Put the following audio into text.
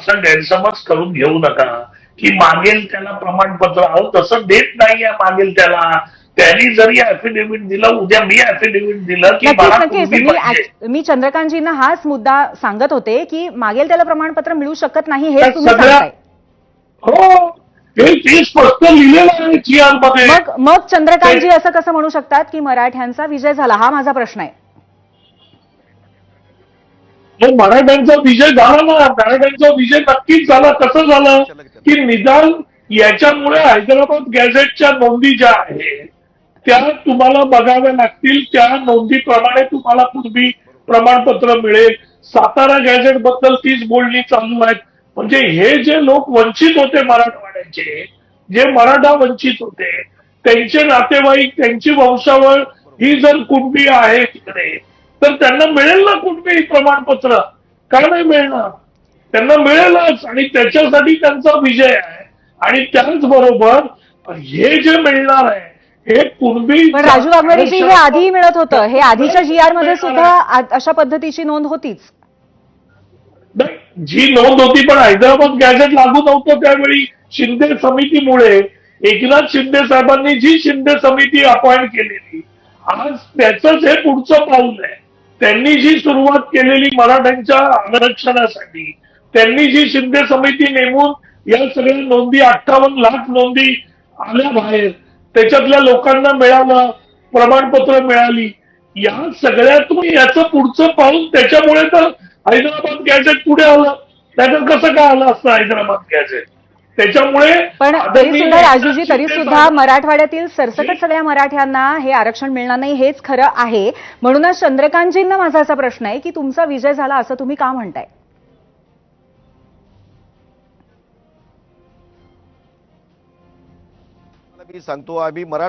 असा गैरसमज करून घेऊ नका. की मागेल त्याला प्रमाणपत्र अहो तसं देत नाहीये मागेल त्याला. त्यांनी जरी ऍफिडेव्हिट दिलं उद्या मी ऍफिडेव्हिट दिलं की मला मी चंद्रकांतजींना हाच मुद्दा सांगत होते की मागेल त्याला प्रमाणपत्र मिळू शकत नाही हे हो मग मग चंद्रकांतजी असं कसं म्हणू शकतात की मराठ्यांचा विजय झाला? हा माझा प्रश्न आहे. मग मराठ्यांचा विजय झाला ना मराठ्यांचा विजय नक्कीच झाला. कसं झालं? की निदान याच्यामुळे हैदराबाद गॅझेटच्या नोंदी ज्या आहेत त्या तुम्हाला बघाव्या लागतील. त्या नोंदीप्रमाणे तुम्हाला पूर्वी प्रमाणपत्र मिळेल. सातारा गॅझेटबद्दल तीच बोलणी चालू आहेत. म्हणजे हे जे लोक वंचित होते मराठवाड्याचे जे मराठा वंचित होते त्यांचे नातेवाईक त्यांची वंशावळ ही जर कुणबी आहे तिकडे तर त्यांना मिळेल ना कुणबी प्रमाणपत्र? का नाही मिळणार? त्यांना मिळेलच आणि त्याच्यासाठी त्यांचा विजय आहे. आणि त्याचबरोबर हे जे मिळणार आहे हे पण राजू वाघमारेजी हे आधीही मिळत होतं. हे आधीच्या जी आरमध्ये सुद्धा अशा पद्धतीची नोंद होतीच. नाही, जी नोंद होती पण हैदराबाद गॅझेट लागू नव्हतं त्यावेळी शिंदे समितीमुळे. एकनाथ शिंदे साहेबांनी जी शिंदे समिती अपॉइंट केलेली आज त्याच हे पुढचं पाऊल आहे. त्यांनी जी सुरुवात केलेली मराठ्यांच्या आरक्षणासाठी त्यांनी जी शिंदे समिती नेमून या सगळ्या नोंदी अठ्ठावन्न लाख नोंदी आल्या बाहेर त्याच्यातल्या लोकांना मिळालं प्रमाणपत्र मिळाली या सगळ्यातून याचं पुढचं पाहून त्याच्यामुळे तर हैदराबाद गॅझेट पुढे आलं. त्याच्यात कसं काय आलं असतं हैदराबाद गॅझेट? त्याच्यामुळे पण तरी सुद्धा राजूजी तरी सुद्धा मराठवाड्यातील सरसकट सगळ्या मराठ्यांना हे आरक्षण मिळणार नाही हेच खरं आहे. म्हणूनच चंद्रकांतजींना माझा असा प्रश्न आहे की तुमचा विजय झाला असं तुम्ही का म्हणताय? मी सांगतो आम्ही मराठा